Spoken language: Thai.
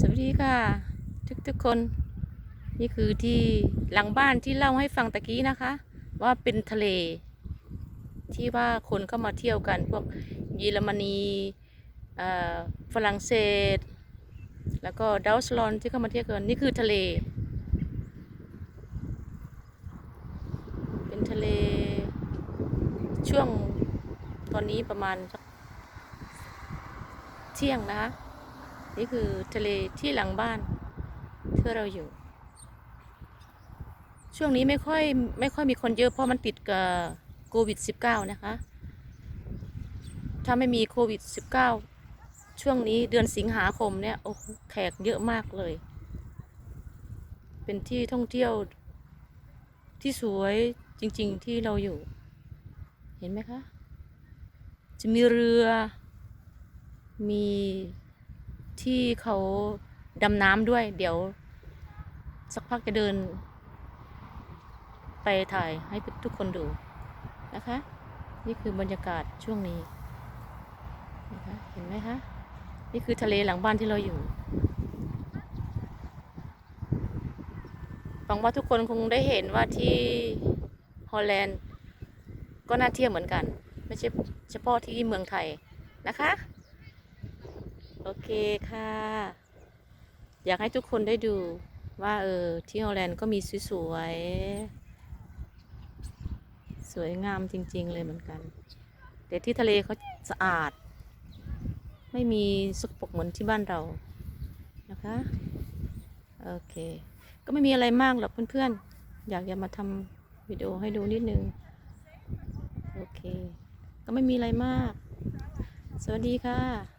สวัสดีค่ะ ทุกทุกคน นี่คือที่หลังบ้านที่เล่าให้ฟังตะกี้นะคะ ว่าเป็นทะเล ที่ว่าคนเข้ามาเที่ยวกัน พวกเยอรมนีอ่อฝรั่งเศส แล้วก็ดัลสลอนที่เข้ามาเที่ยวกัน นี่คือทะเล เป็นทะเล ช่วงตอนนี้ประมาณเที่ยงนะคะ นี่คือทะเลที่หลังบ้านที่เราอยู่ ช่วงนี้ไม่ค่อยไม่ค่อยมีคนเยอะเพราะมันติดกับโควิด -19 นะคะ ถ้าไม่มีโควิด -19 ช่วงนี้เดือนสิงหาคมเนี่ยโอ้แขกเยอะมากเลย เป็นที่ท่องเที่ยวที่สวยจริง ๆ ที่เราอยู่ เห็นไหมคะ จะมีเรือมี ที่เขาดำน้ำด้วย เดี๋ยว สักพักจะเดิน ไปถ่ายให้ทุกคนดูนะคะ นี่คือบรรยากาศช่วงนี้นะคะเห็นไหมคะ นี่คือทะเลหลังบ้านที่เราอยู่หวังว่าทุกคนคงได้เห็นว่าที่ฮอลแลนด์ก็น่าเที่ยวเหมือนกัน ไม่ใช่เฉพาะที่เมืองไทยนะคะ โอเคค่ะ อยากให้ทุกคนได้ดูว่าเออที่ฮอลแลนด์ก็มีสวยๆ สวยงามจริง ๆ เลยเหมือนกัน แต่ที่ทะเลเขาสะอาด ไม่มีสกปรกเหมือนที่บ้านเรานะคะ โอเค ก็ไม่มีอะไรมากหรอกเพื่อนๆ อยากจะมาทำวิดีโอให้ดูนิดนึง โอเค ก็ไม่มีอะไรมาก สวัสดีค่ะ